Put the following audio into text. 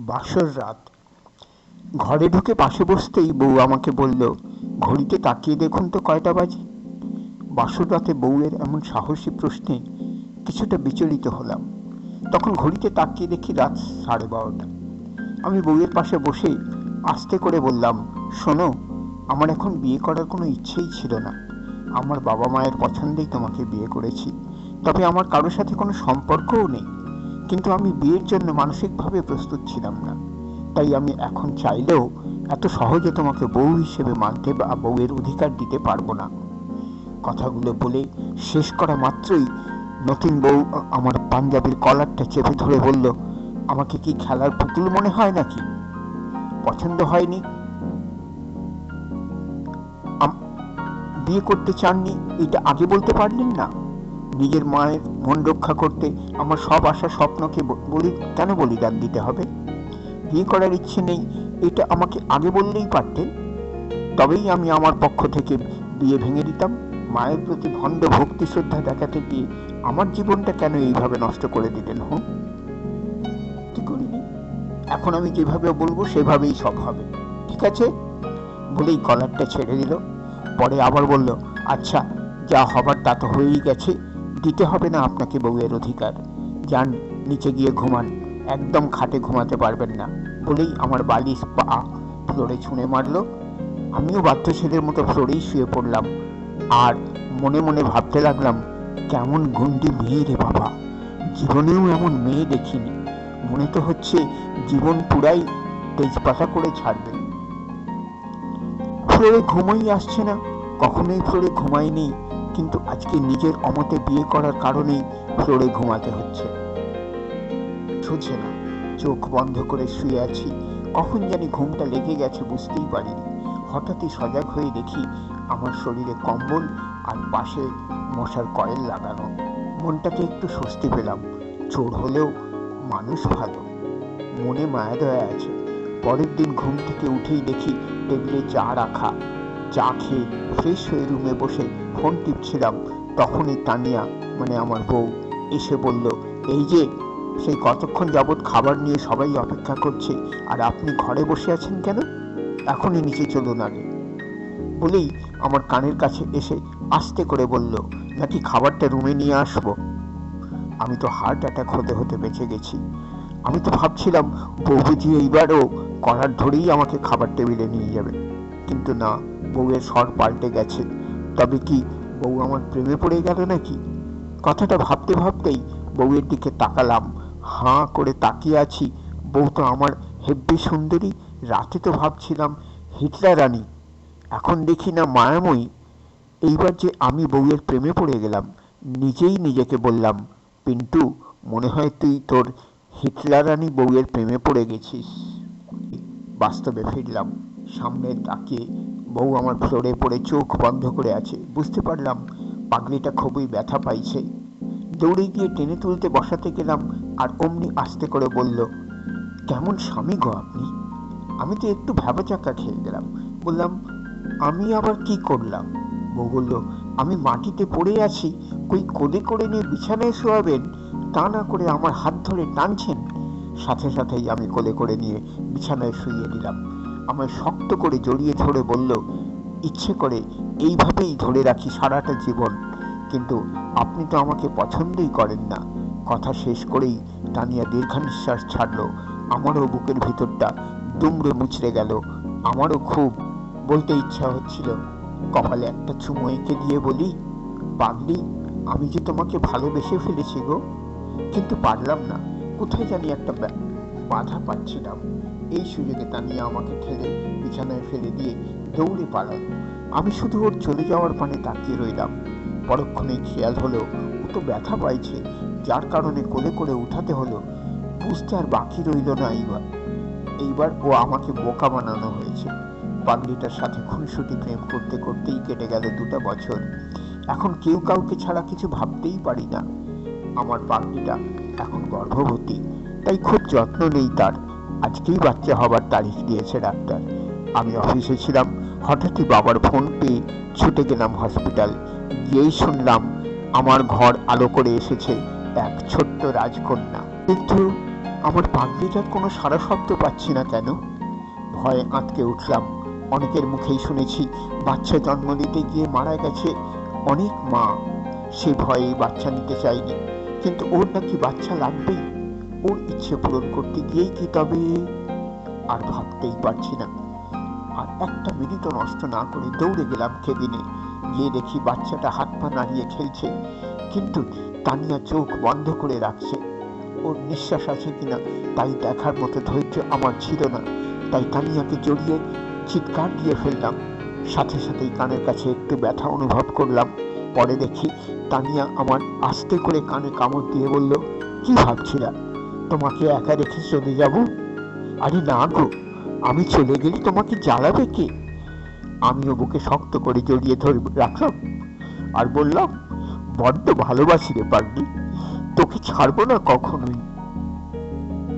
বাসর রাত। ঘরে ঢুকে পাশে বসতেই বউ আমাকে বলল, ঘড়িতে তাকিয়ে দেখুন তো কয়টা বাজে? বাসর রাতে বউয়ের এমন সাহসী প্রশ্নে কিছুটা বিচলিত হলাম। তখন ঘড়িতে তাকিয়ে দেখি রাত সাড়ে বারোটা। আমি বউয়ের পাশে বসে আস্তে করে বললাম, শোনো, আমার এখন বিয়ে করার কোনো ইচ্ছেই ছিল না। আমার বাবা মায়ের পছন্দেই তোমাকে বিয়ে করেছি। তবে আমার কারোর সাথে কোনো সম্পর্কও নেই। কিন্তু আমি বিয়ের জন্য মানসিকভাবে প্রস্তুত ছিলাম না। তাই আমি এখন চাইলেও এত সহজে তোমাকে বউ হিসেবে মানতে বা বউয়ের অধিকার দিতে পারব না। কথাগুলো বলে শেষ করা মাত্রই নতুন বউ আমার পাঞ্জাবির কলারটা চেপে ধরে বলল, আমাকে কি খেলার পুতুল মনে হয় নাকি? পছন্দ হয়নি। বিয়ে করতে চাননি, এটা আগে বলতে পারলেন না? নিজের মায়ের মন রক্ষা করতে আমার সব আশা স্বপ্নকে বলি, কেন বলিদান দিতে হবে? বিয়ে করার ইচ্ছে নেই, এটা আমাকে আগে বললেই পারতেন। তবেই আমি আমার পক্ষ থেকে বিয়ে ভেঙে দিতাম। মায়ের প্রতি ভণ্ড ভক্তি শ্রদ্ধা দেখাতে গিয়ে আমার জীবনটা কেন এইভাবে নষ্ট করে দিলেন হুম কি করিনি এখন আমি যেভাবে বলব, সেভাবেই সব হবে। ঠিক আছে? বলেই কলারটা ছেড়ে দিল। পরে আবার বলল আচ্ছা যা হবার তা তো হয়েই গেছে। দিতে হবে না আপনাকে বউয়ের অধিকার। যান, নিচে গিয়ে ঘুমান। একদম খাটে ঘুমাতে পারবেন না। বলেই আমার বালিশ পা ফ্লোরে ছুঁড়ে মারলো। আমিও বাধ্য ছেলের মতো ফ্লোরেই শুয়ে পড়লাম। আর মনে মনে ভাবতে লাগলাম, কেমন গুন্ডি মেয়ে রে বাবা। জীবনেও এমন মেয়ে দেখিনি। মনে তো হচ্ছে জীবন পুরাই তেজপাতা করে ছাড়বে। ফ্লোরে ঘুমোই আসছে না। কখনোই ফ্লোরে ঘুমাইনি কিন্তু আজকে নিজের অমতে বিয়ে করার কারণেই ফ্লোরে ঘুমাতে হচ্ছে। ছুটছে না, চোখ বন্ধ করে শুয়ে আছি। কখন জানি ঘুমটা লেগে গেছে, বুঝতেই পারিনি। হঠাৎই সজাগ হয়ে দেখি আমার শরীরে কম্বল আর পাশে মশার কয়েল লাগানো। মনটাকে একটু স্বস্তি পেলাম। চোর হলেও মানুষ ভালো। মনে মায়া দয়া আছে। পরের দিন ঘুম থেকে উঠেই দেখি টেবিলে চা রাখা। চা খেয়ে ফ্রেশ হয়ে রুমে বসে ফোন টিপছিলাম। তখনই তানিয়া মানে আমার বউ, এসে বলল, এই যে, সেই কতক্ষণ যাবৎ খাবার নিয়ে সবাই অপেক্ষা করছে, আর আপনি ঘরে বসে আছেন কেন? এখনই নিচে চলুন আগে। বলেই আমার কানের কাছে এসে আস্তে করে বলল, নাকি খাবারটা রুমে নিয়ে আসব? আমি তো হার্ট অ্যাটাক হতে হতে বেঁচে গেছি। আমি তো ভাবছিলাম বুঝি এইবারও করার ধরেই আমাকে খাবার টেবিলে নিয়ে যাবে। কিন্তু না বউয়ের স্বর পাল্টে গেছে। তবে কি বউ আমার প্রেমে পড়ে গেল নাকি? কথাটা ভাবতে ভাবতেই বউয়ের দিকে তাকালাম। হাঁ করে তাকিয়ে আছি। বউ তো আমার হেব্বি সুন্দরী, রাতে তো ভাবছিলাম হিটলার রানী এখন দেখি না মায়াময়ী। এইবার যে আমি বউয়ের প্রেমে পড়ে গেলাম, নিজেই নিজেকে বললাম, পিন্টু, মনে হয় তুই তোর হিটলার রানী বউয়ের প্রেমে পড়ে গেছিস। বাস্তবে ফিরলাম, সামনে তাকিয়ে বউ আমার ফ্লোরে পড়ে চোখ বন্ধ করে আছে। বুঝতে পারলাম পাগলিটা খুবই ব্যথা পাইছে। দৌড়ে গিয়ে টেনে তুলতে বসাতে গেলাম আর অমনি আস্তে করে বলল, কেমন স্বামী গো আপনি? আমি তো একটু ভ্যাবাচাকা খেয়ে গেলাম। বললাম, আমি আবার কি করলাম? বউ বলল, আমি মাটিতে পড়ে আছি, কই কোদে করে নিয়ে বিছানায় শোয়াবেন? তা না করে আমার হাত ধরে টানছেন? সাথে সাথেই আমি কোলে করে নিয়ে বিছানায় শুইয়ে দিলাম। আমায় শক্ত করে জড়িয়ে ধরে বলল, ইচ্ছে করে এইভাবেই ধরে রাখি সারাটা জীবন। কিন্তু আপনি তো আমাকে পছন্দই করেন না। কথা শেষ করেই তানিয়া দীর্ঘ নিঃশ্বাস ছাড়লো। আমারও বুকের ভিতরটা দুমড়ে মুচড়ে গেল। আমারও খুব বলতে ইচ্ছা হচ্ছিল, কপালে একটা চুমো এঁকে দিয়ে বলি, পাগলি, আমি যে তোমাকে ভালোবেসে ফেলেছি গো। কিন্তু পারলাম না। কোথায় জানি একটা বাধা পাচ্ছিলাম। এই সুযোগে তানিয়া আমাকে ঠেলে বিছানায় ফেলে দিয়ে দৌড়ে পালালো। আমি শুধু ওর চলে যাওয়ার পানে তাকিয়ে রইলাম। পরক্ষণে খেয়াল হলো, ও তো ব্যথা পাইছে, যার কারণে কোলে করে উঠাতে হলো। বুঝতে আর বাকি রইল না এইবার। এইবার ও আমাকে বোকা বানানো হয়েছে। পাগলিটার সাথে খুনসুটি প্রেম করতে করতেই কেটে গেল দুটা বছর। এখন কেউ কাউকে ছাড়া কিছু ভাবতেই পারি না। আমার পাগলিটা এখন গর্ভবতী, তাই খুব যত্ন নেই তার। আজকেই বাচ্চা হবার তারিখ দিয়েছে ডাক্তার। আমি অফিসে ছিলাম, হঠাৎই বাবার ফোন পেয়ে ছুটে গেলাম হসপিটাল। গিয়েই শুনলাম, আমার ঘর আলো করে এসেছে এক ছোট্ট রাজকন্যা। কিন্তু আমার পাগলিটার কোনো সারা শব্দ পাচ্ছি না কেন? ভয়ে আঁতকে উঠলাম। অনেকের মুখেই শুনেছি, বাচ্চা জন্ম দিতে গিয়ে মারা গেছে অনেক মা। সে ভয়ে বাচ্চা নিতে চায়নি। কিন্তু ওর নাকি বাচ্চা লাগবেই। ওর ইচ্ছে পূরণ করতে গিয়েই কি তবে? আর ভাবতেই পারছি না। আর একটা মিনিটও নষ্ট না করে দৌড়ে গেলাম কেবিনে। গিয়ে দেখি বাচ্চাটা হাত পা নাড়িয়ে খেলছে, কিন্তু তানিয়া চোখ বন্ধ করে রাখছে। ওর নিঃশ্বাস আছে কিনা, তাই দেখার মতো ধৈর্য আমার ছিল না। তাই তানিয়াকে জড়িয়ে চিৎকার দিয়ে ফেললাম। সাথে সাথেই কানের কাছে একটু ব্যথা অনুভব করলাম। পরে দেখি তানিয়া আমার আস্তে করে কানে কামড় দিয়ে বলল, কি ভাবছিলা? তোমাকে একা রেখে চলে যাব? আরে না গো, আমি চলে গেলে তোমাকে জ্বালাবে কে? আমিও বুকে শক্ত করে জড়িয়ে ধরে রাখলাম আর বললাম, বড্ড ভালোবাসি রে পারলি তোকে ছাড়বো না কখনোই।